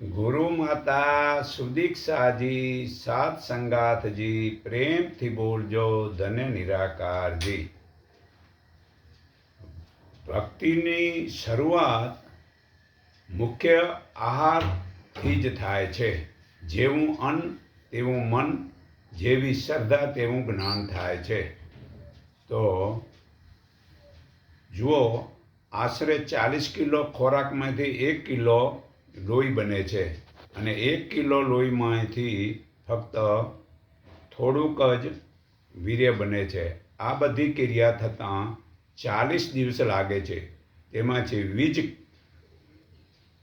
ગુરુ માતા સુદીક્ષાજી સાત સંગાથજી પ્રેમથી બોલજો, ધન્ય નિરાકારજી. ભક્તિની શરૂઆત મુખ્ય આહારથી જ થાય છે. જેવું અન્ન, તેવું મન, જેવી શ્રદ્ધા, તેવું જ્ઞાન થાય છે. તો જુઓ, આશરે ચાલીસ કિલો ખોરાકમાંથી એક કિલો લોહી બને છે. અને એક કિલો લોહીમાંથી ફક્ત થોડુંક જ વીર્ય બને છે. આ બધી ક્રિયા થતાં ચાલીસ દિવસ લાગે છે. તેમાંથી વીજ,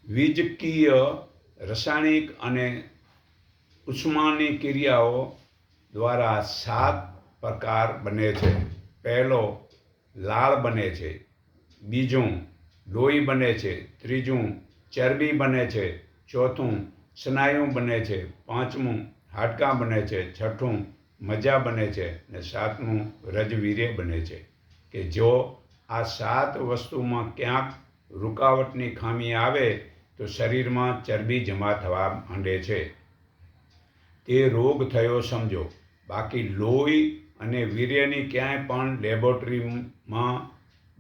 વીજકીય રાસાયણિક અને ઉષ્માની ક્રિયાઓ દ્વારા સાત પ્રકાર બને છે. પહેલો, લાળ બને છે. બીજું, લોહી બને છે. ત્રીજું ચરબી બને છે, ચોથું સ્નાયુ બને છે, પાંચમું હાડકાં બને છે, છઠ્ઠું મજા બને છે ને સાતમું રજવીર્ય બને છે. કે જો આ સાત વસ્તુમાં ક્યાંક રૂકાવટની ખામી આવે, તો શરીરમાં ચરબી જમા થવા માંડે છે. તે રોગ થયો સમજો. બાકી લોહી અને વીર્યની ક્યાંય પણ લેબોરેટરીમાં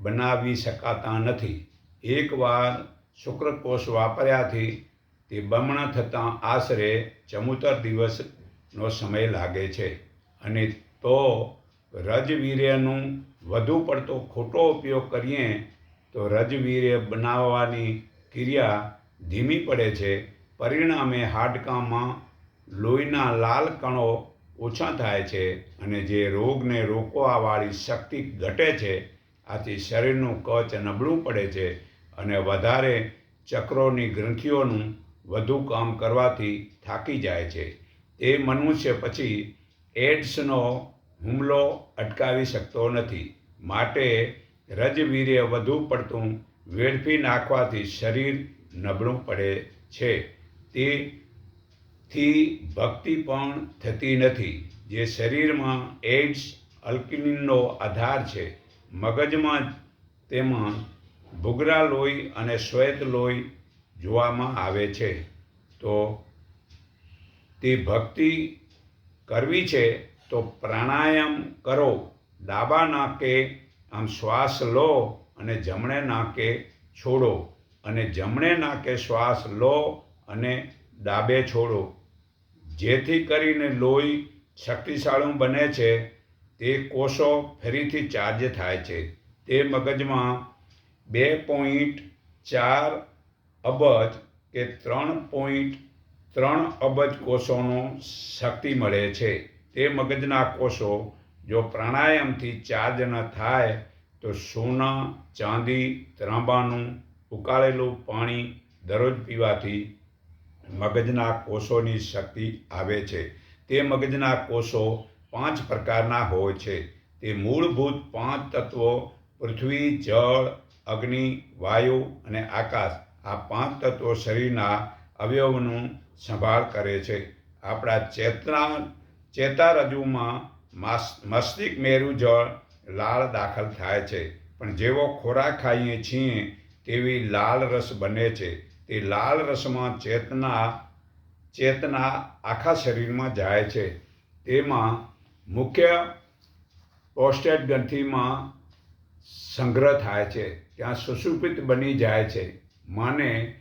બનાવી શકાતા નથી. એકવાર શુક્રકોષ વાપર્યાથી તે બમણા થતાં આશરે ચમુતર દિવસનો સમય લાગે છે. અને તો રજવીર્યનું વધુ પડતો ખોટો ઉપયોગ કરીએ તો રજવીર્ય બનાવવાની ક્રિયા ધીમી પડે છે. પરિણામે હાડકાંમાં લોહીના લાલ કણો ઓછા થાય છે અને જે રોગને રોકવાવાળી શક્તિ ઘટે છે, આથી શરીરનું કવચ નબળું પડે છે. અને વધારે ચક્રોની ગ્રંથિઓનું વધુ કામ કરવાથી થાકી જાય છે. તે મનુષ્ય પછી એડ્સનો હુમલો અટકાવી શકતો નથી. માટે રજવીર્ય વધુ પડતું વેડફી નાખવાથી શરીર નબળું પડે છે. તેથી ભક્તિ પણ થતી નથી. જે શરીરમાં એડ્સ અલ્કિનનો આધાર છે. મગજમાં તેમાં ભૂગરા લોહી અને શ્વેત લોહી જોવામાં આવે છે. તો તે ભક્તિ કરવી છે, તો પ્રાણાયામ કરો. ડાબા નાકે આમ શ્વાસ લો અને જમણે નાકે છોડો. અને જમણે નાકે શ્વાસ લો અને ડાબે છોડો. જેથી કરીને લોહી શક્તિશાળું બને છે, તે કોષો ફરીથી ચાર્જ થાય છે. તે મગજમાં બે પોઈન્ટ ચાર અબજ કે ત્રણ પોઈન્ટ ત્રણ અબજ કોષોનો શક્તિ મળે છે. તે મગજના કોષો જો પ્રાણાયામથી ચાર્જ ન થાય તો સોના, ચાંદી, ત્રાંબાનું ઉકાળેલું પાણી દરરોજ પીવાથી મગજના કોષોની શક્તિ આવે છે. તે મગજના કોષો પાંચ પ્રકારના હોય છે. તે મૂળભૂત પાંચ તત્વો પૃથ્વી, જળ અગ્નિ, વાયુ અને આકાશ આ પાંચ તત્વો શરીરના અવયવનું સંભાળ કરે છે. આપણા ચેતના, ચેતારજુમાં માસ, મસ્તિષ્ક મેરુ જળ લાળ દાખલ થાય છે. પણ જેવો ખોરાક ખાઈએ છીએ, તેવી લાલ રસ બને છે. તે લાલ રસમાં ચેતના ચેતના આખા શરીરમાં જાય છે. તેમાં મુખ્ય પ્રોસ્ટેટ ગ્રંથિમાં સંગ્રહ થાય છે. ત્યાં સુશુભિત બની જાય છે. માને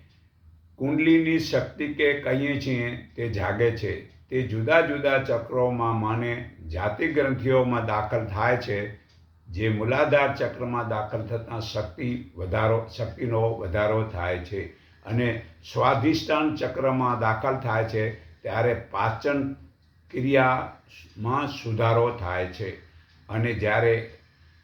કુંડલીની શક્તિ કે કહીએ છીએ તે જાગે છે. તે જુદા જુદા ચક્રોમાં માને જાતિ ગ્રંથિઓમાં દાખલ થાય છે. જે મૂલાધાર ચક્રમાં દાખલ થતાં શક્તિ વધારો, શક્તિનો વધારો થાય છે અને સ્વાધિષ્ઠાન ચક્રમાં દાખલ થાય છે ત્યારે પાચન ક્રિયામાં સુધારો થાય છે. અને જ્યારે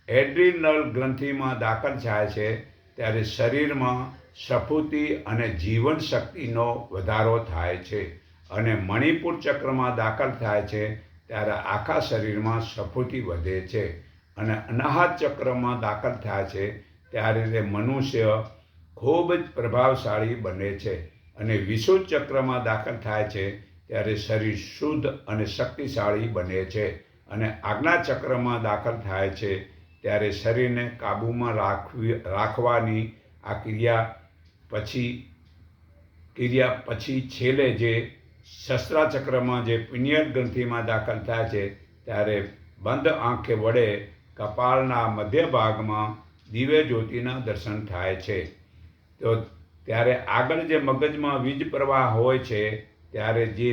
એડ્રિનલ ગ્રંથિમાં દાખલ થાય છે, ત્યારે શરીરમાં સફૂતિ અને જીવન શક્તિનો વધારો થાય છે અને મણિપુર ચક્રમાં દાખલ થાય છે, ત્યારે આખા શરીરમાં સફૂતિ વધે છે અને અનાહત ચક્રમાં દાખલ થાય છે, ત્યારે તે મનુષ્ય ખૂબ જ પ્રભાવશાળી બને છે અને વિશુદ્ધ ચક્રમાં દાખલ થાય છે, ત્યારે શરીર શુદ્ધ અને શક્તિશાળી બને છે અને આજ્ઞા ચક્રમાં દાખલ થાય છે ત્યારે શરીરને કાબૂમાં રાખવી, રાખવાની આ ક્રિયા પછી ક્રિયા પછી છેલ્લે જે શસ્ત્રાચક્રમાં જે પિનિયલ ગ્રંથિમાં દાખલ થાય છે, ત્યારે બંધ આંખે વડે કપાળના મધ્ય ભાગમાં દિવ્ય જ્યોતિના દર્શન થાય છે. તો ત્યારે આગળ જે મગજમાં વીજ પ્રવાહ હોય છે, ત્યારે જે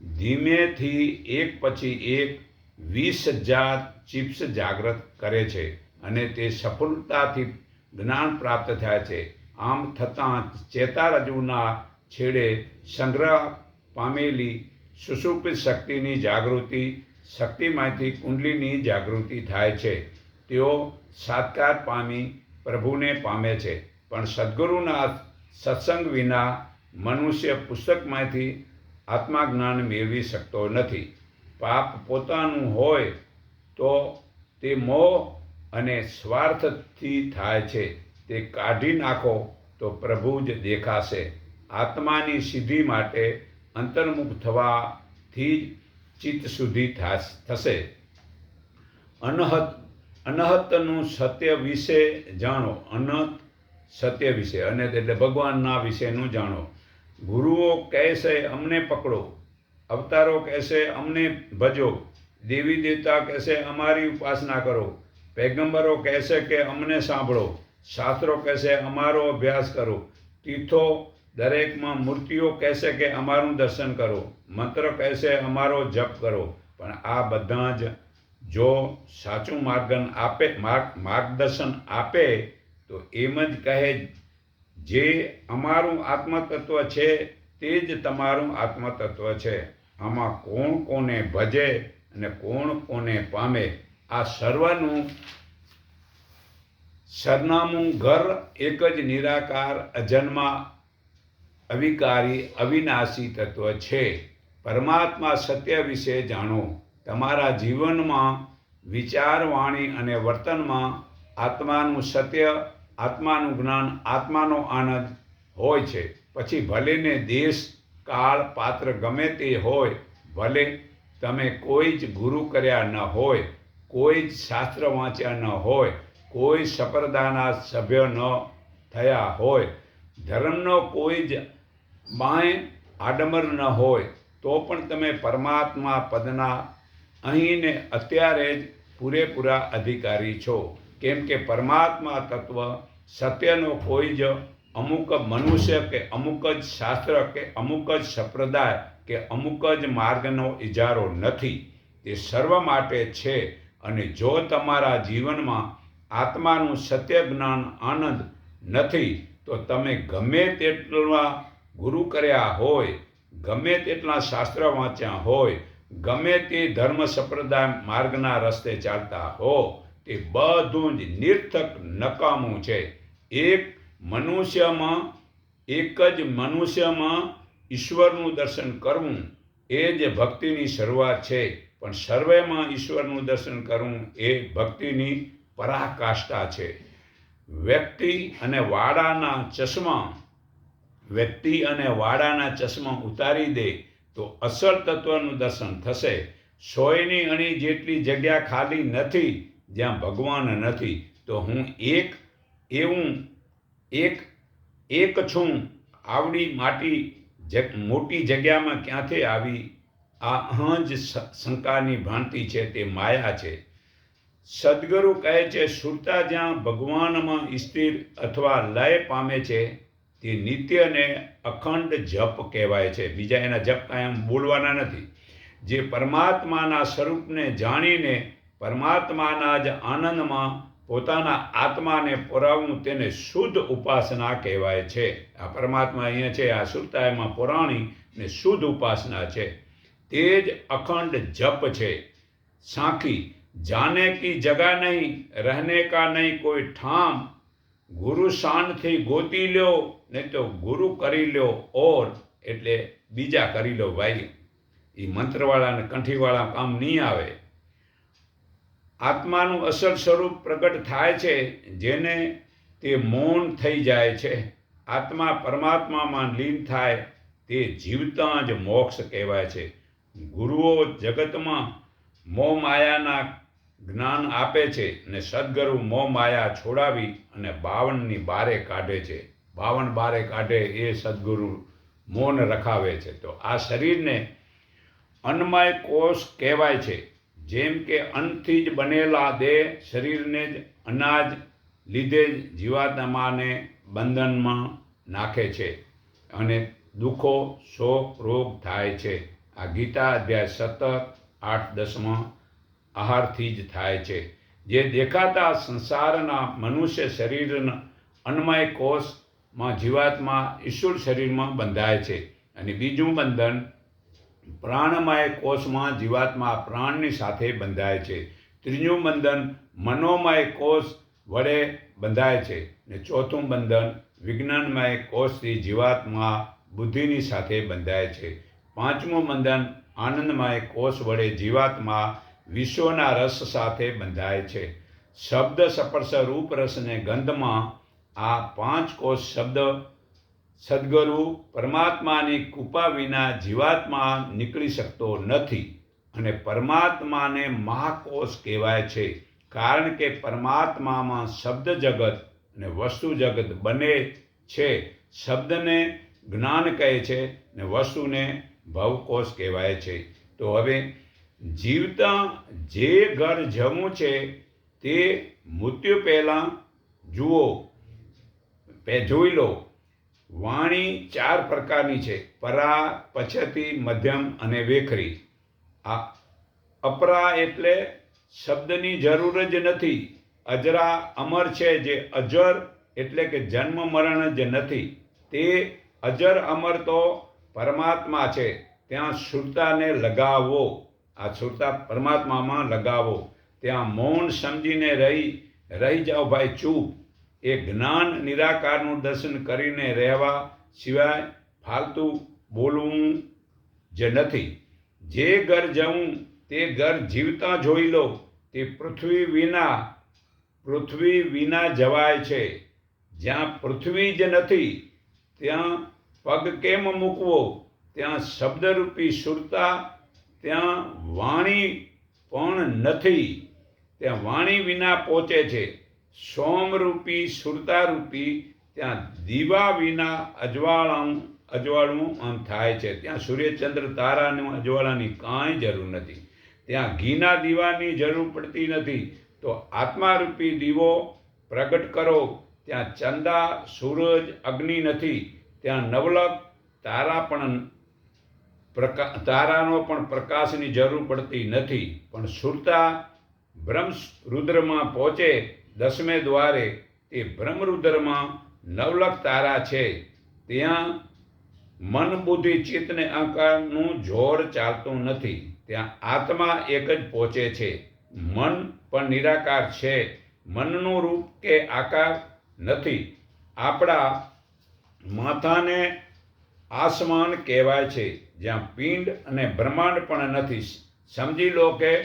ધીમેથી એક પછી એક વીસ હજાર ચિપ્સ જાગૃત કરે છે અને તે સફળતાથી જ્ઞાન પ્રાપ્ત થાય છે. આમ થતાં ચેતારજુના છેડે સંગ્રહ પામેલી સુષુપ્ત શક્તિની જાગૃતિ શક્તિમાંથી કુંડલીની જાગૃતિ થાય છે. તેઓ સાત્કાર પામી પ્રભુને પામે છે. પણ સદગુરુના સત્સંગ વિના મનુષ્ય પુસ્તકમાંથી આત્માજ્ઞાન મેળવી શકતો નથી. પાપ પોતાનું હોય તો તે મોહ અને સ્વાર્થથી થાય છે. તે કાઢી નાખો તો પ્રભુ જ દેખાશે. આત્માની સિદ્ધિ માટે અંતર્મુખ થવાથી જ ચિત્ત થાસ- થશે. અનહત, અનહતનું સત્ય વિશે જાણો. અનહત સત્ય વિશે અને એટલે ભગવાનના વિશેનું જાણો. ગુરુઓ કહેશે અમને પકડો. અવતારો કહેશે અમને ભજો. દેવી દેવતા કહેશે, અમારી ઉપાસના કરો. પૈગંબરો કહેશે કે, અમને સાંભળો. શાસ્ત્રો કહેશે, અમારો અભ્યાસ કરો. તીર્થો દરેકમાં મૂર્તિઓ કહેશે કે, અમારું દર્શન કરો. મંત્ર કહેશે, અમારો જપ કરો. પણ આ બધા જ જો સાચું માર્ગન આપે, માર્ગ, માર્ગદર્શન આપે, તો એમ જ કહે, જે અમારું આત્મતત્વ છે, તે જ તમારું આત્મતત્વ છે. આમાં કોણ કોને ભજે અને કોણ કોને પામે? આ સર્વનું સરનામું ઘર એક જ નિરાકાર, અજન્મા, અવિકારી, અવિનાશી તત્વ છે. પરમાત્મા સત્ય વિશે જાણો. તમારા જીવનમાં વિચારવાણી અને વર્તનમાં આત્માનું સત્ય, આત્માનું જ્ઞાન, આત્માનો આનંદ હોય છે. પછી ભલેને દેશ, કાળ, પાત્ર ગમે તે હોય, ભલે તમે કોઈ જ ગુરુ કર્યા ન હોય, કોઈ જ શાસ્ત્ર વાંચ્યા ન હોય, કોઈ સપરદાના સભ્ય ન થયા હોય, ધર્મનો કોઈ જ બાય આડંબર ન હોય, તો પણ તમે પરમાત્મા પદના અહીંને અત્યારે જ પૂરેપૂરા અધિકારી છો. કેમ કે પરમાત્મા તત્વ સત્યનો કોઈ જ અમુક મનુષ્ય કે અમુક જ શાસ્ત્ર કે અમુક જ સંપ્રદાય કે અમુક જ માર્ગનો ઇજારો નથી. તે સર્વ માટે છે અને જો તમારા જીવનમાં આત્માનું સત્ય જ્ઞાન આનંદ નથી, તો તમે ગમે તેટલા ગુરુ કર્યા હોય, ગમે તેટલા શાસ્ત્ર વાંચ્યા હોય, ગમે તે ધર્મ સંપ્રદાય માર્ગના રસ્તે ચાલતા હો, તે બધું જ નિર્થક નકામું છે. એક મનુષ્યમાં, એક જ મનુષ્યમાં ઈશ્વરનું દર્શન કરવું એ જ ભક્તિની શરૂઆત છે. પણ સર્વેમાં ઈશ્વરનું દર્શન કરવું એ ભક્તિની પરાકાષ્ઠા છે. વ્યક્તિ અને વાડાના ચશ્મા, વ્યક્તિ અને વાડાના ચશ્મા ઉતારી દે તો અસલ તત્વનું દર્શન થશે. સોયની અણી જેટલી જગ્યા ખાલી નથી, જ્યાં ભગવાન નથી, તો હું એક, એવું, એક એક છું. આવડી માટી જ- મોટી જગ્યામાં ક્યાંથી આવી, આ અહંજ શંકાની ભ્રાંતિ છે તે માયા છે. સદગુરુ કહે છે, સુરતા જ્યાં ભગવાનમાં સ્થિર અથવા લય પામે છે, તે નિત્યને અખંડ જપ કહેવાય છે. બીજા એના જપ કાયમ બોલવાના નથી. જે પરમાત્માના સ્વરૂપને જાણીને પરમાત્માના જ આનંદમાં પોતાના આત્માને પુરાવવું તેને શુદ્ધ ઉપાસના કહેવાય છે. આ પરમાત્મા અહીંયા છે, આ સુરતાયમાં પુરાણી ને શુદ્ધ ઉપાસના છે. તે જ અખંડ જપ છે. સાખી, જાને કી જગા નહીં, રહેને કા નહીં કોઈ ઠામ. ગુરુ શાનથી ગોતી લ્યો, નહીં તો ગુરુ કરી લ્યો ઓર, એટલે બીજા કરી લો ભાઈ. એ મંત્રવાળા અને કંઠીવાળા કામ નહીં આવે. આત્માનું અસલ સ્વરૂપ પ્રગટ થાય છે, જેને તે મૌન થઈ જાય છે. આત્મા પરમાત્મામાં લીન થાય, તે જીવતા જ મોક્ષ કહેવાય છે. ગુરુઓ જગતમાં મોહ માયાના જ્ઞાન આપે છે અને સદગુરુ મોહ માયા છોડાવી અને બાવનની બારે કાઢે છે. બાવન બારે કાઢે એ સદગુરુ મૌન રખાવે છે. તો આ શરીરને અન્મય કોષ કહેવાય છે. જેમ કે અન્નથી જ બનેલા દેહ શરીરને જ અનાજ લીધે જ જીવાત્માને બંધનમાં નાખે છે અને દુઃખો, શોક, રોગ થાય છે. આ ગીતા અધ્યાય સત્તર, આઠ, દસમાં આહારથી જ થાય છે. જે દેખાતા સંસારના મનુષ્ય શરીરના અન્નમય કોષમાં જીવાત્મા ઈશ્વર શરીરમાં બંધાય છે. અને બીજું બંધન પ્રાણમય કોષમાં જીવાત્મા પ્રાણની સાથે બંધાય છે. ત્રીજું બંધન મનોમય કોષ વડે બંધાય છે ને ચોથું બંધન વિજ્ઞાનમય કોષથી જીવાત્મા બુદ્ધિની સાથે બંધાય છે. પાંચમું બંધન આનંદમય કોષ વડે જીવાત્મા વિશ્વના રસ સાથે બંધાય છે. શબ્દ સપર્શ રૂપ રસ ને ગંધમાં આ પાંચ કોષ શબ્દ સદગુરુ પરમાત્માની કૃપા વિના જીવાત્મા નીકળી શકતો નથી અને પરમાત્માને મહાકોષ કહેવાય છે. કારણ કે પરમાત્મામાં શબ્દ જગત અને વસ્તુ જગત બને છે. શબ્દને જ્ઞાન કહે છે ને વસ્તુને ભવકોષ કહેવાય છે. તો હવે જીવતા જે ઘર જવું છે તે મૃત્યુ પહેલાં જુઓ જોઈ લો. વાણી ચાર પ્રકારની છે. પરા, પછતી, મધ્યમ અને વેખરી. આ અપરા એટલે શબ્દની જરૂર જ નથી. અજરા અમર છે જે અજર એટલે કે જન્મ મરણ જ નથી. તે અજર અમર તો પરમાત્મા છે. ત્યાં સુરતાને લગાવો. આ સુરતા પરમાત્મામાં લગાવો. ત્યાં મૌન સમજીને રહી રહી જાઓ ભાઈ, ચૂપ. એ જ્ઞાન નિરાકારનું દર્શન કરીને રહેવા સિવાય ફાલતુ બોલવું જ નથી. જે ઘર જવું, તે ઘર જીવતા જોઈ લો. તે પૃથ્વી વિના પૃથ્વી વિના જવાય છે. જ્યાં પૃથ્વી જ નથી, ત્યાં પગ કેમ મૂકવો? ત્યાં શબ્દરૂપી સુરતા, ત્યાં વાણી પણ નથી. ત્યાં વાણી વિના પહોંચે છે. સોમરૂપી, સુરતારૂપી, ત્યાં દીવા વિના અજવાળાનું, અજવાળું આમ થાય છે. ત્યાં સૂર્યચંદ્ર તારાનું અજવાળાની કાંઈ જરૂર નથી. ત્યાં ઘીના દીવાની જરૂર પડતી નથી. તો આત્મારૂપી દીવો પ્રગટ કરો. ત્યાં ચંદા, સૂરજ, અગ્નિ નથી. ત્યાં નવલક, તારા પણ પ્રકા, તારાનો પણ પ્રકાશની જરૂર પડતી નથી. પણ સુરતા બ્રહ્મ રુદ્રમાં પહોંચે દસમે દ્વારે તે બ્રહ્મરુદ્રમાં નવલક તારા છે. ત્યાં મન બુદ્ધિ ચિત્તને આકારનું જોર ચાલતું નથી. ત્યાં આત્મા એક જ પહોંચે છે. મન પણ નિરાકાર છે. મનનું રૂપ કે આકાર નથી. આપણા માથાને આસમાન કહેવાય છે. જ્યાં પિંડ અને બ્રહ્માંડ પણ નથી. સમજી લો કે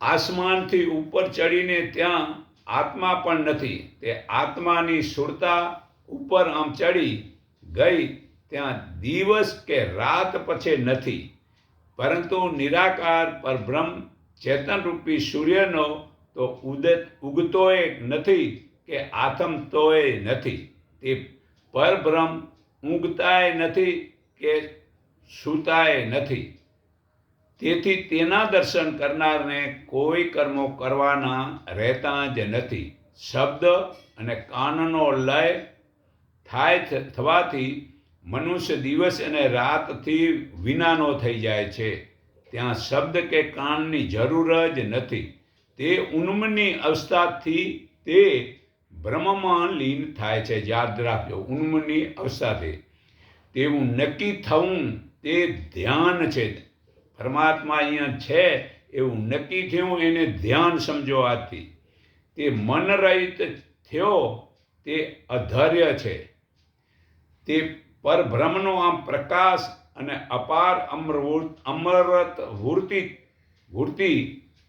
આસમાનથી ઉપર ચડીને ત્યાં આત્મા પણ નથી. તે આત્માની સુરતા ઉપર આમ ચડી ગઈ ત્યાં દિવસ કે રાત પછી નથી. પરંતુ નિરાકાર પરબ્રહ્મ ચેતનરૂપી સૂર્યનો તો ઉદત ઉગતોય નથી કે આથમતોય નથી. તે પરબ્રહ્મ ઊંઘતાય નથી કે સૂતાય નથી. તેથી તેના દર્શન કરનારને કોઈ કર્મો કરવાના રહેતા જ નથી. શબ્દ અને કાનનો લય થાય થવાથી મનુષ્ય દિવસ અને રાતથી વિનાનો થઈ જાય છે. ત્યાં શબ્દ કે કાનની જરૂર જ નથી. તે ઉન્મની અવસ્થાથી તે બ્રહ્મમાં લીન થાય છે. યાદ રાખજો, ઉન્મની અવસ્થાથી. તેવું નક્કી થવું તે ધ્યાન છે. પરમાત્મા અહીંયા છે એવું નક્કી થયું, એને ધ્યાન સમજો આથી તે મન રહિત થયો, તે અધર્ય છે. તે પરબ્રહ્મનો આમ પ્રકાશ અને અપાર અમૃત અમરત વૃત્તિ વૃત્તિ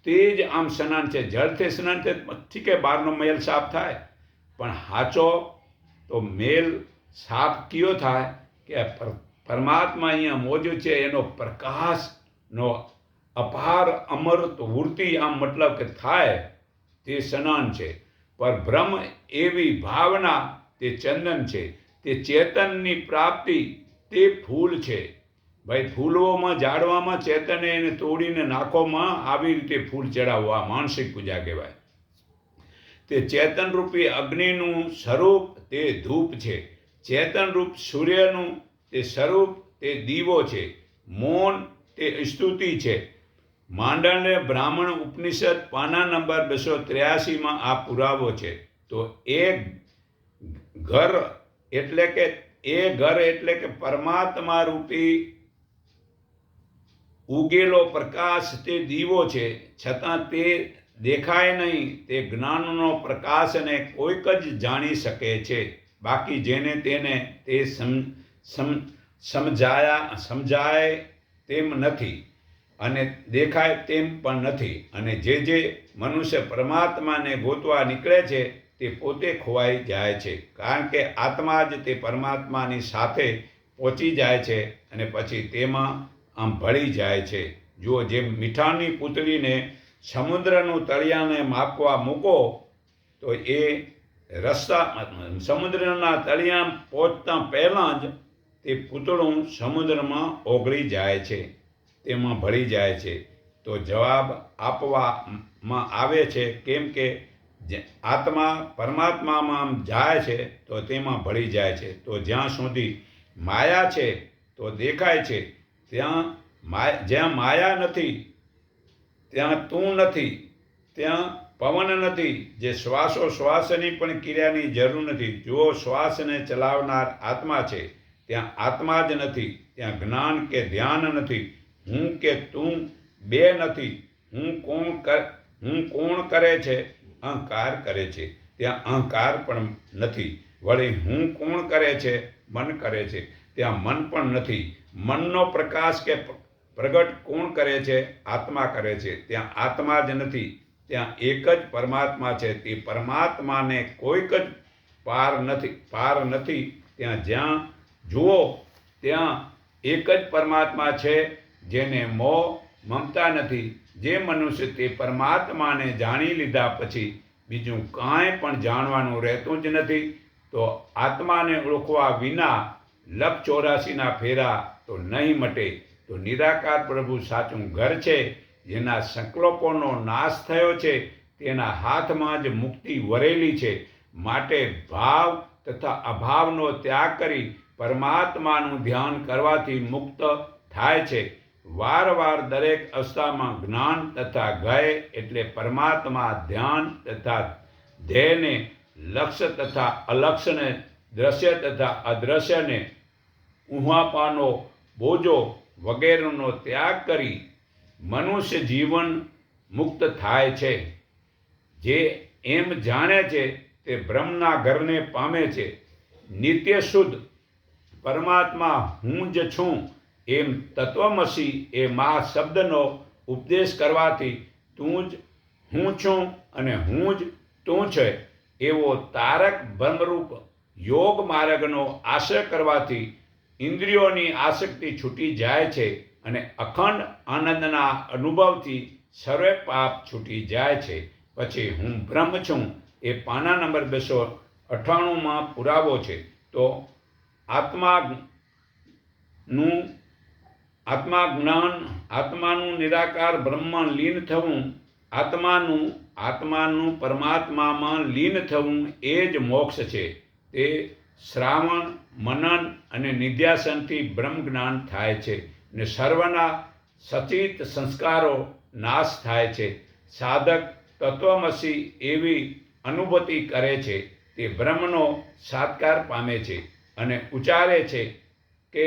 તે જ આમ સ્નાન છે. જળથી સ્નાન છે ઠીક કે બહારનો મેલ સાફ થાય. પણ હાચો તો મેલ સાફ કયો થાય કે પરમાત્મા અહીંયા મોજો છે, એનો પ્રકાશનો અપાર અમૃત વૃત્તિ આમ મતલબ કે થાય તે સ્નાન છે. પર બ્રહ્મ એવી ભાવના તે ચંદન છે. તે ચેતનની પ્રાપ્તિ તે ફૂલ છે. ભાઈ, ફૂલોમાં, ઝાડવામાં ચેતને એને તોડીને નાખોમાં આવી રીતે ફૂલ ચડાવવા માનસિક પૂજા કહેવાય. તે ચેતનરૂપી અગ્નિનું સ્વરૂપ તે ધૂપ છે. ચેતનરૂપ સૂર્યનું તે સ્વરૂપ તે દીવો છે. મૌન તે સ્તુતિ છે. માંડણને બ્રાહ્મણ ઉપનિષદ પાના નંબર બસો ત્ર્યાસીમાં આ પુરાવો છે. તો એ ઘર એટલે કે એ ઘર એટલે કે પરમાત્મા રૂપી ઉગેલો પ્રકાશ તે દીવો છે. છતાં તે દેખાય નહીં, તે જ્ઞાનનો પ્રકાશને કોઈક જ જાણી શકે છે. બાકી જેને તેને તે સમ સમ, સમજાયા, સમજાય તેમ નથી અને દેખાય તેમ પણ નથી. અને જે જે મનુષ્ય પરમાત્માને ગોતવા નીકળે છે, તે પોતે ખોવાઈ જાય છે. કારણ કે આત્મા જ તે પરમાત્માની સાથે પહોંચી જાય છે અને પછી તેમાં આમ ભળી જાય છે. જુઓ, જેમ મીઠાની પૂતળીને સમુદ્રનું તળિયાને માપવા મૂકો, તો એ રસ્તા, સમુદ્રના તળિયા પહોંચતા પહેલાં જ તે પૂતળું સમુદ્રમાં ઓગળી જાય છે, તેમાં ભળી જાય છે. તો જવાબ આપવામાં આવે છે કેમ કે આત્મા પરમાત્મામાં જાય છે, તો તેમાં ભળી જાય છે. તો જ્યાં સુધી માયા છે, તો દેખાય છે. ત્યાં માયા, જ્યાં માયા નથી, ત્યાં તું નથી, ત્યાં પવન નથી, જે શ્વાસો શ્વાસની પણ ક્રિયાની જરૂર નથી. જો શ્વાસને ચલાવનાર આત્મા છે. ત્યાં આત્મા જ નથી, ત્યાં જ્ઞાન કે ધ્યાન નથી. હું કે તું બે નથી. હું કોણ કર હું કોણ કરે છે? અહંકાર કરે છે. ત્યાં અહંકાર પણ નથી. વળી હું કોણ કરે છે? મન કરે છે. ત્યાં મન પણ નથી. મનનો પ્રકાશ કે પ્રગટ કોણ કરે છે? આત્મા કરે છે. ત્યાં આત્મા જ નથી. ત્યાં એક જ પરમાત્મા છે. તે પરમાત્માને કોઈક જ પાર નથી પાર નથી. ત્યાં જ્યાં જુઓ, ત્યાં એક જ પરમાત્મા છે, જેને મોહ મમતા નથી. જે મનુષ્ય તે પરમાત્માને જાણી લીધા પછી બીજું કાંઈ પણ જાણવાનું રહેતું જ નથી, તો આત્માને ઓળખવા વિના લખ ચોરાસીના ફેરા તો નહીં મટે. તો નિરાકાર પ્રભુ સાચું ઘર છે, જેના સંકલ્પોનો નાશ થયો છે, તેના હાથમાં જ મુક્તિ વરેલી છે. માટે ભાવ તથા અભાવનો ત્યાગ કરી પરમાત્માનું ધ્યાન કરવાથી મુક્ત થાય છે. વારવાર દરેક અવસ્થામાં જ્ઞાન તથા ગય એટલે પરમાત્મા ધ્યાન તથા ધ્યેયને લક્ષ્ય તથા અલક્ષ્યને દ્રશ્ય તથા અદ્રશ્યને ઉહાપાનો બોજો વગેરેનો ત્યાગ કરી મનુષ્ય જીવન મુક્ત થાય છે. જે એમ જાણે છે તે બ્રહ્મના ઘરને પામે છે. નિત્ય શુદ્ધ પરમાત્મા હું જ છું એમ તત્વમસી એ મા શબ્દનો ઉપદેશ કરવાથી તું જ હું છું અને હું જ તું છે એવો તારક ભ્રમરૂપ યોગ માર્ગનો આશ્રય કરવાથી ઇન્દ્રિયોની આસક્તિ છૂટી જાય છે અને અખંડ આનંદના અનુભવથી સર્વે પાપ છૂટી જાય છે. પછી હું બ્રહ્મ છું એ પાના નંબર બસો અઠ્ઠાણુંમાં પુરાવો છે. તો આત્મા નું આત્મા જ્ઞાન આત્માનું નિરાકાર બ્રહ્મ લીન થવું, આત્માનું આત્માનું પરમાત્મામાં લીન થવું એ જ મોક્ષ છે. તે શ્રાવણ, મનન અને નિધ્યાસનથી બ્રહ્મ જ્ઞાન થાય છે ને સર્વના સચિત સંસ્કારો નાશ થાય છે. સાધક તત્વમસી એવી અનુભૂતિ કરે છે. તે બ્રહ્મનો સાત્કાર પામે છે. અને ઉચ્ચારે છે કે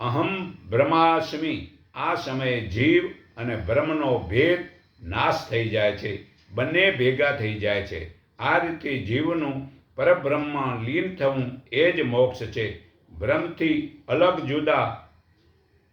અહમ બ્રહ્માસ્મિ, આ સમયે જીવ અને બ્રહ્મનો ભેદ નાશ થઈ જાય છે, બંને ભેગા થઈ જાય છે. આ રીતે જીવનું પરબ્રહ્મમાં લીન થવું એ જ મોક્ષ છે. બ્રહ્મથી અલગ જુદા,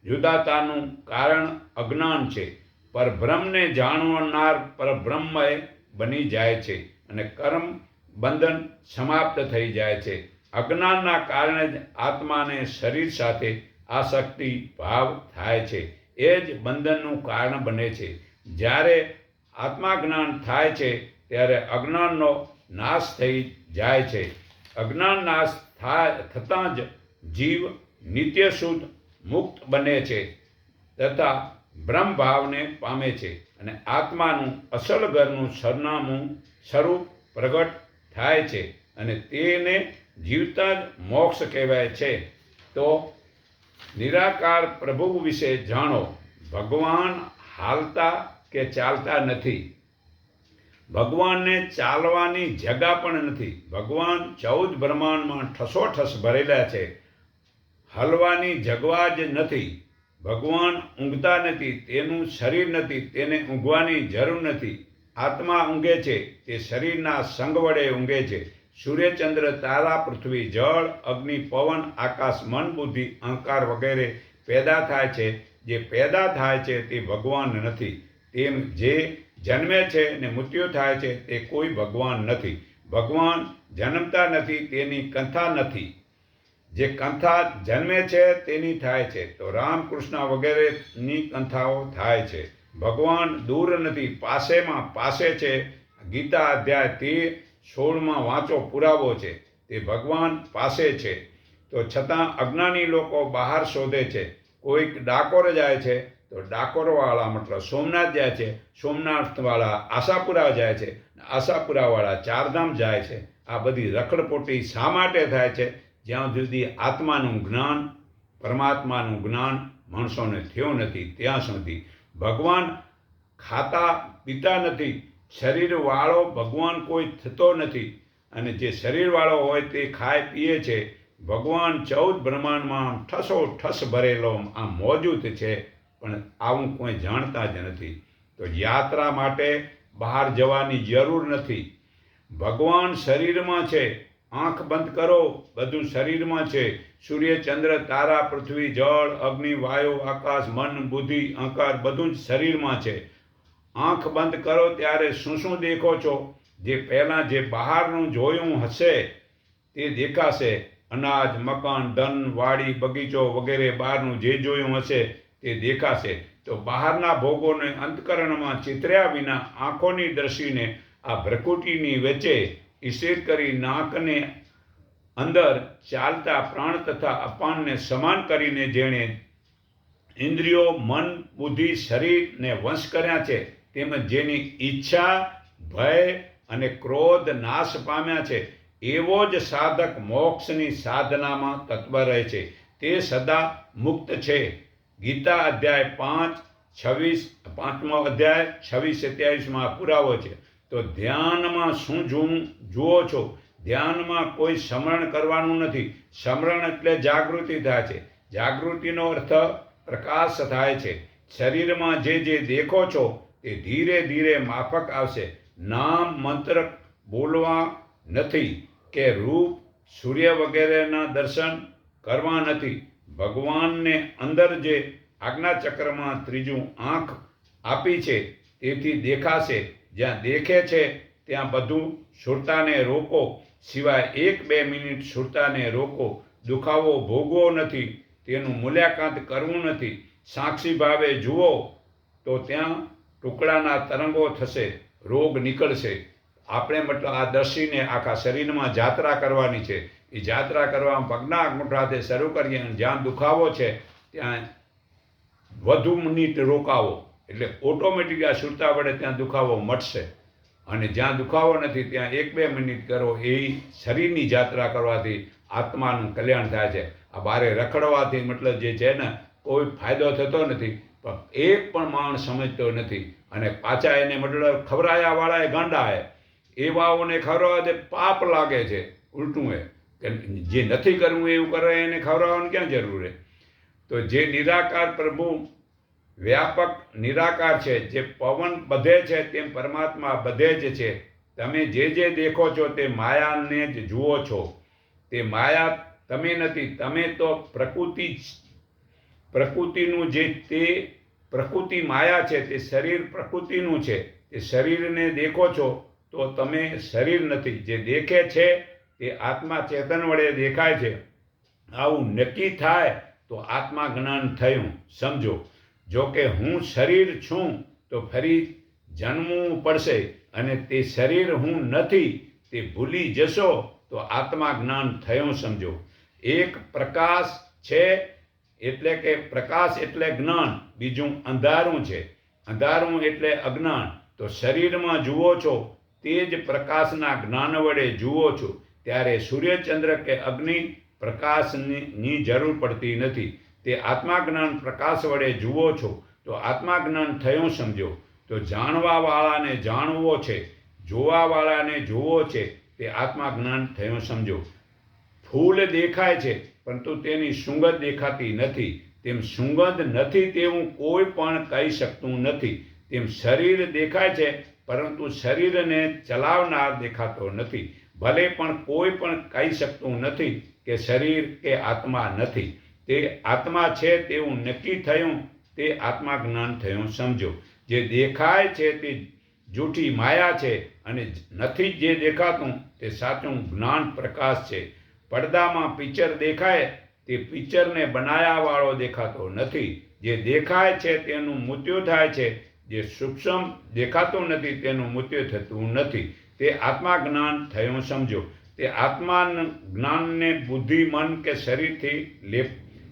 જુદાતાનું કારણ અજ્ઞાન છે, પર બ્રહ્મને જાણનાર પરબ્રહ્મએ બની જાય છે અને કર્મ બંધન સમાપ્ત થઈ જાય છે. અજ્ઞાનના કારણે જ આત્માને શરીર સાથે આસક્તિ ભાવ થાય છે. એ જ બંધનનું કારણ બને છે. જ્યારે આત્માજ્ઞાન થાય છે, ત્યારે અજ્ઞાનનો નાશ થઈ જાય છે. અજ્ઞાન નાશ થાય થતાં જ જીવ નિત્ય શુદ્ધ, મુક્ત બને છે તથા બ્રહ્મ ભાવને પામે છે અને આત્માનું અસલ ઘરનું સરનામું સ્વરૂપ પ્રગટ થાય છે અને તેને જીવતા જ મોક્ષ કહેવાય છે. તો નિરાકાર પ્રભુ વિશે જાણો. ભગવાન હાલતા કે ચાલતા નથી? ભગવાનને ચાલવાની જગા પણ નથી. ભગવાન ચૌદ બ્રહ્માંડમાં ઠસોઠસ ભરેલા છે. હલવાની જગવા જ નથી. ભગવાન ઊંઘતા નથી. તેનું શરીર નથી. તેને ઊંઘવાની જરૂર નથી. આત્મા ઊંઘે છે. તે શરીરના સંગ વડે ઊંઘે છે. સૂર્યચંદ્ર, તારા, પૃથ્વી, જળ, અગ્નિ, પવન, આકાશ, મન, બુદ્ધિ, અહંકાર વગેરે પેદા થાય છે. જે પેદા થાય છે તે ભગવાન નથી. તેમ જે જન્મે છે ને મૃત્યુ થાય છે તે કોઈ ભગવાન નથી. ભગવાન જન્મતા નથી, તેની કંથા નથી. જે કંથા જન્મે છે તેની થાય છે. તો રામકૃષ્ણ વગેરેની કંથાઓ થાય છે. ભગવાન દૂર નથી, પાસેમાં પાસે છે. ગીતા અધ્યાય તેર સોળમાં વાંચો પુરાવો છે, તે ભગવાન પાસે છે. તો છતાં અજ્ઞાની લોકો બહાર શોધે છે. કોઈક ડાકોર જાય છે, તો ડાકોરવાળા મતલબ સોમનાથ જાય છે, સોમનાથવાળા આશાપુરા જાય છે આશાપુરાવાળા ચારધામ જાય છે. આ બધી રખડપોટી શા માટે થાય છે? જ્યાં સુધી આત્માનું જ્ઞાન, પરમાત્માનું જ્ઞાન માણસોને થયું નથી, ત્યાં સુધી ભગવાન ખાતા પીતા નથી. શરીરવાળો ભગવાન કોઈ થતો નથી અને જે શરીરવાળો હોય તે ખાય, પીએ છે, ભગવાન ચૌદ બ્રહ્માંડમાં ઠસો ઠસ ભરેલો આ મોજૂદ છે, પણ આવું કોઈ જાણતા જ નથી. તો યાત્રા માટે બહાર જવાની જરૂર નથી. ભગવાન શરીરમાં છે, આંખ બંધ કરો, બધું શરીરમાં છે. સૂર્ય, ચંદ્ર, તારા, પૃથ્વી, જળ, અગ્નિ, વાયુ, આકાશ, મન, બુદ્ધિ, અહંકાર બધું જ શરીરમાં છે. આંખ બંધ કરો ત્યારે શું શું દેખો છો? જે પહેલાં જે બહારનું જોયું હશે, તે દેખાશે. અનાજ, મકાન, ધન, વાડી, બગીચો વગેરે બહારનું જે જોયું હશે, તે દેખાશે. તો બહારના ભોગોને અંતકરણમાં ચિતર્યા વિના આંખોની દ્રષ્ટિને આ ભ્રકુટીની વચ્ચે ઈશેર કરી નાકને અંદર ચાલતા પ્રાણ તથા અપાનને સમાન કરીને જેણે ઇન્દ્રિયો, મન, બુદ્ધિ, શરીરને વંશ કર્યા છે. તેમજ જેની ઈચ્છા, ભય અને ક્રોધ નાશ પામ્યા છે, એવો જ સાધક મોક્ષની સાધનામાં તત્વ રહે છે. તે સદા મુક્ત છે. ગીતા અધ્યાય પાંચ, છવ્વીસ, પાંચમો અધ્યાય, છવ્વીસ, સત્યાવીસમાં પુરાવો છે. તો ધ્યાનમાં શું જોવું જુઓ છો? ધ્યાનમાં કોઈ સમરણ કરવાનું નથી. સમરણ એટલે જાગૃતિ થાય છે. જાગૃતિનો અર્થ પ્રકાશ થાય છે. શરીરમાં જે જે દેખો છો તે ધીરે ધીરે માફક આવશે. નામ મંત્ર બોલવા નથી કે રૂપ સૂર્ય વગેરેના દર્શન કરવા નથી. ભગવાનને અંદર જે આજ્ઞાચક્રમાં ત્રીજું આંખ આપી છે તેથી દેખાશે. જ્યાં દેખે છે ત્યાં બધું સુરતાને રોકો. સિવાય એક બે મિનિટ સુરતાને રોકો. દુખાવો ભોગવો નથી. તેનું મૂલ્યાંકન કરવું નથી. સાક્ષી ભાવે જુઓ તો ત્યાં ટુકડાના તરંગો થશે, રોગ નીકળશે. આપણે મતલબ આ દર્શીને આખા શરીરમાં જાત્રા કરવાની છે. એ જાત્રા કરવા પગના અંગૂઠાથી શરૂ કરીએ અને જ્યાં દુખાવો છે, ત્યાં વધુ મિનિટ રોકાવો. એટલે ઓટોમેટિક આ સુરતા વડે ત્યાં દુખાવો મટશે. અને જ્યાં દુખાવો નથી, ત્યાં એક બે મિનિટ કરો. એ શરીરની જાત્રા કરવાથી આત્માનું કલ્યાણ થાય છે. આ બારે રખડવાથી મતલબ જે છે ને, કોઈ ફાયદો થતો નથી. પણ એક પણ માણસ સમજતો નથી. અને પાછા એને મતલબ ખવરાયાવાળા એ ગાંડા એવાઓને ખવડાવવા તે પાપ લાગે છે, ઉલટું એ જે નથી કરવું એવું કરે, એને ખવડાવવાની ક્યાં જરૂર છે? તો જે નિરાકાર પ્રભુ, વ્યાપક નિરાકાર છે, જે પવન બધે છે, તેમ પરમાત્મા બધે જ છે. તમે જે જે દેખો છો, તે માયાને જ જુઓ છો. તે માયા તમે નથી, તમે તો પ્રકૃતિ જ પ્રકૃતિનું જે તે પ્રકૃતિ માયા છે, તે શરીર પ્રકૃતિનું છે, તે શરીરને દેખો છો, તો તમે શરીર નથી. જે દેખે છે, તે આત્મા ચેતન વડે દેખાય છે. આવું નક્કી થાય તો આત્મા જ્ઞાન થયું. સમજો, જો કે હું શરીર છું, તો ફરી જન્મવું પડશે અને તે શરીર હું નથી, તે ભૂલી જશો, તો આત્મા જ્ઞાન થયું, સમજો. એક પ્રકાશ છે એટલે કે પ્રકાશ એટલે જ્ઞાન, બીજું અંધારું છે. અંધારું એટલે અજ્ઞાન. તો શરીરમાં જુઓ છો, તે જ પ્રકાશના જ્ઞાન વડે જુઓ છો. ત્યારે સૂર્યચંદ્ર કે અગ્નિ પ્રકાશની જરૂર પડતી નથી. તે આત્માજ્ઞાન પ્રકાશ વડે જુઓ છો, તો આત્મા જ્ઞાન થયું સમજો. તો જાણવાવાળાને જાણવો છે, જોવાવાળાને જોવો છે, તે આત્મા જ્ઞાન થયું સમજો. ફૂલ દેખાય છે પરંતુ તેની સુગંધ દેખાતી નથી. તેમ સુગંધ નથી તેવું કોઈ પણ કહી શકતું નથી. તેમ શરીર દેખાય છે, પરંતુ શરીરને ચલાવનાર દેખાતો નથી. ભલે પણ કોઈ પણ કહી શકતું નથી કે શરીર કે આત્મા નથી. તે આત્મા છે તેવું નક્કી થયું, તે આત્મા જ્ઞાન થયું. સમજો, જે દેખાય છે તે જૂઠી માયા છે અને નથી જે દેખાતું તે સાચું જ્ઞાન પ્રકાશ છે. પડદામાં પિક્ચર દેખાય, તે પિક્ચરને બનાયાવાળો દેખાતો નથી. જે દેખાય છે તેનું મૃત્યુ થાય છે, જે સૂક્ષ્મ દેખાતું નથી તેનું મૃત્યુ થતું નથી. તે આત્મા જ્ઞાન થયું સમજો. તે આત્મા જ્ઞાનને બુદ્ધિ, મન કે શરીરથી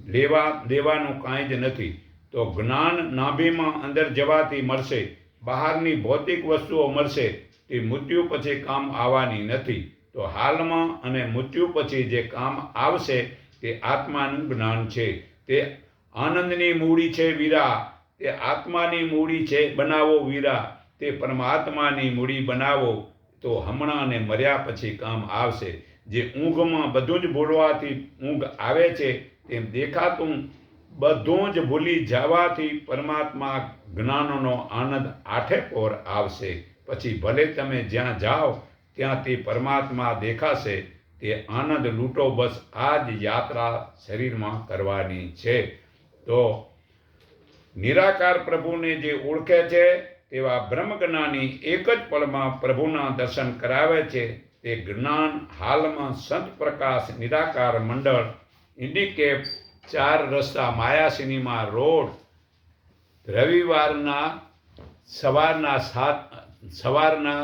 લેવા, દેવાનું કાંઈ જ નથી. તો જ્ઞાન નાભીમાં અંદર જવાથી મળશે બહારની ભૌતિક વસ્તુઓ મળશે તે મૃત્યુ પછી કામ આવવાની નથી. તો હાલમાં અને મૃત્યુ પછી જે કામ આવશે તે આત્માનું જ્ઞાન છે. તે આનંદની મૂડી છે વીરા. તે આત્માની મૂડી છે બનાવો વીરા. તે પરમાત્માની મૂડી બનાવો. તો હમણાં અને મર્યા પછી કામ આવશે. જે ઊંઘમાં બધું જ ભૂલવાથી ઊંઘ આવે છે તેમ દેખાતું બધું જ ભૂલી જવાથી પરમાત્મા જ્ઞાનનો આનંદ આઠે પોર આવશે. પછી ભલે તમે જ્યાં જાઓ ત્યાંથી પરમાત્મા દેખાશે તે આનંદ લૂંટો બસ આ જ યાત્રા શરીરમાં કરવાની છે. તો નિરાકાર પ્રભુને જે ઓળખે છે, તેવા બ્રહ્મજ્ઞાની એક જ પળમાં પ્રભુના દર્શન કરાવે છે. તે જ્ઞાન હાલમાં સંત પ્રકાશ નિરાકાર મંડળ, ઇન્ડિકેપ ચાર રસ્તા માયા સિનેમા રોડ, રવિવારના સવારના સાત, સવારના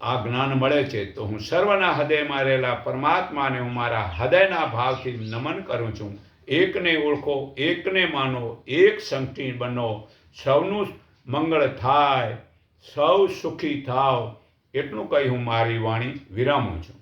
આ જ્ઞાન મળે છે તો હું સર્વના હૃદયમાં રહેલા પરમાત્માને હું મારા હૃદયના ભાવથી નમન કરું છું. એકને ઓળખો, એકને માનો, એક સંકટી બનો. સૌનું મંગળ થાય, સૌ સુખી થાવ. એટલું કહી હું મારી વાણી વિરામું છું.